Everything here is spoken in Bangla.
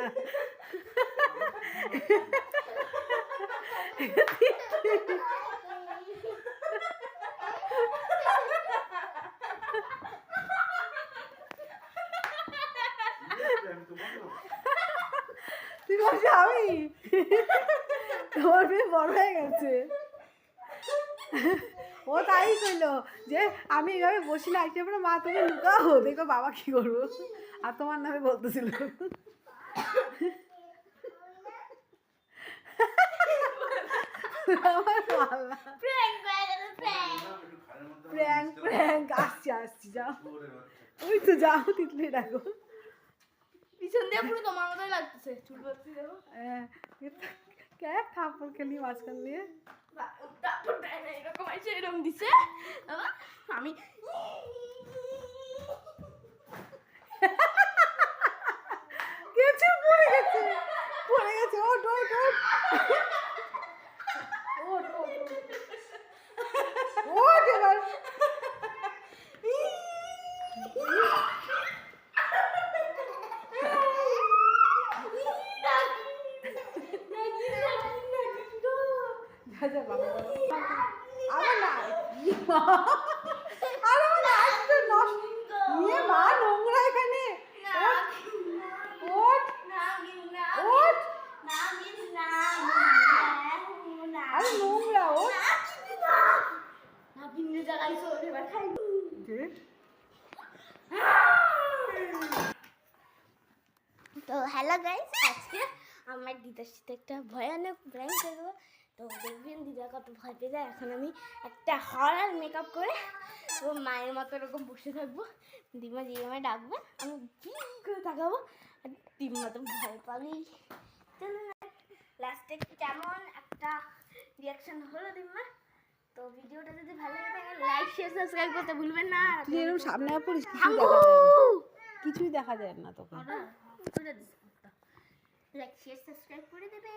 তুই বলছি আমি? তোমার মেয়ে বড় হয়ে গেছে। ও তাই কইলো যে আমি এইভাবে বসি না একটা মা তুমি লুকাও। দেখো বাবা কি করব। আর তোমার নামে বলতেছিল। আমার আল্লাহ প্র্যাঙ্ক প্র্যাঙ্ক আসছি আসছি যাও। ওই তো যাও তিতলি ডাকো পিছন দিয়ে পুরো তোমার মতোই লাগতেছে। চুল বাচ্চি দেখো। হ্যাঁ, কে থাপ্পড় খেলি মাঝখান দিয়ে? এরকম আছে এরকম দিছে। আমি গেছে পড়ে গেছে পড়ে গেছে। ওট ওট যা যা বাবা আবার না ই মা আরে আমার আসতে নষ্ট ইয়ে মা নোংরা এখানে ওট ওট আরে নোংরা ওট যে তো হ্যালো গাইস আজকে আমার দিদার সাথে একটা ভয়ানক প্র্যাঙ্ক করব তো দেখবেন দিদা কত ভয় পেয়ে যায়। এখন আমি একটা হরার মেকআপ করে ও মায়ের মতো এরকম বসে থাকব। দিমা দিয়ে আমায় ডাকবে আমি জিম করে তাকাবো? আর দিমা তো ভয় পাবেই লাস্টে কেমন একটা রিয়াকশন হলো দিম্মা? তো ভিডিওটা যদি ভালো লাগে থাকে লাইক শেয়ার সাবস্ক্রাইব করতে ভুলবেন না। তুই এরকম সামনে পড়িস কিছুই দেখা যায় না। কিছুই দেখা শেয়ার সাবস্ক্রাইব করে দেবে।